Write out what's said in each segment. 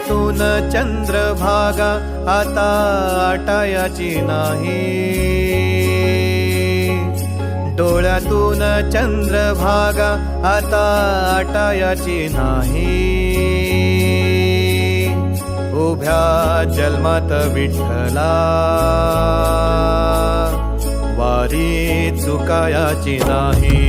डोळ्यातून चंद्रभागा आता आटायाची नाही. डोळ्यातून चंद्रभागा आता आटायाची नाही. उभ्या जन्मात विठ्ठला वारी चुकायाची नाही.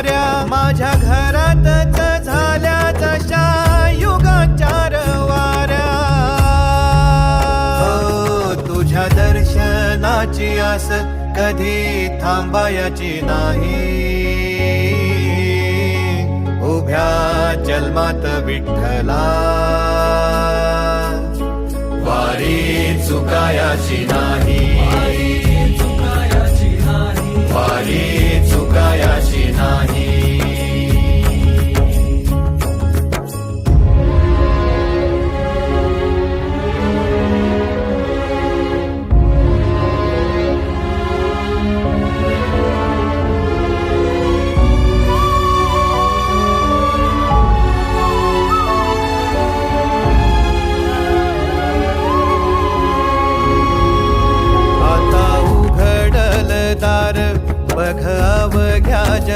माझ्या घरातच झाल्या तशा युगाचार वाऱ्या हो, तुझ्या दर्शनाची आस कधी थांबायची नाही. उभ्या जन्मात विठ्ठला. वारी चुकायाची नाही.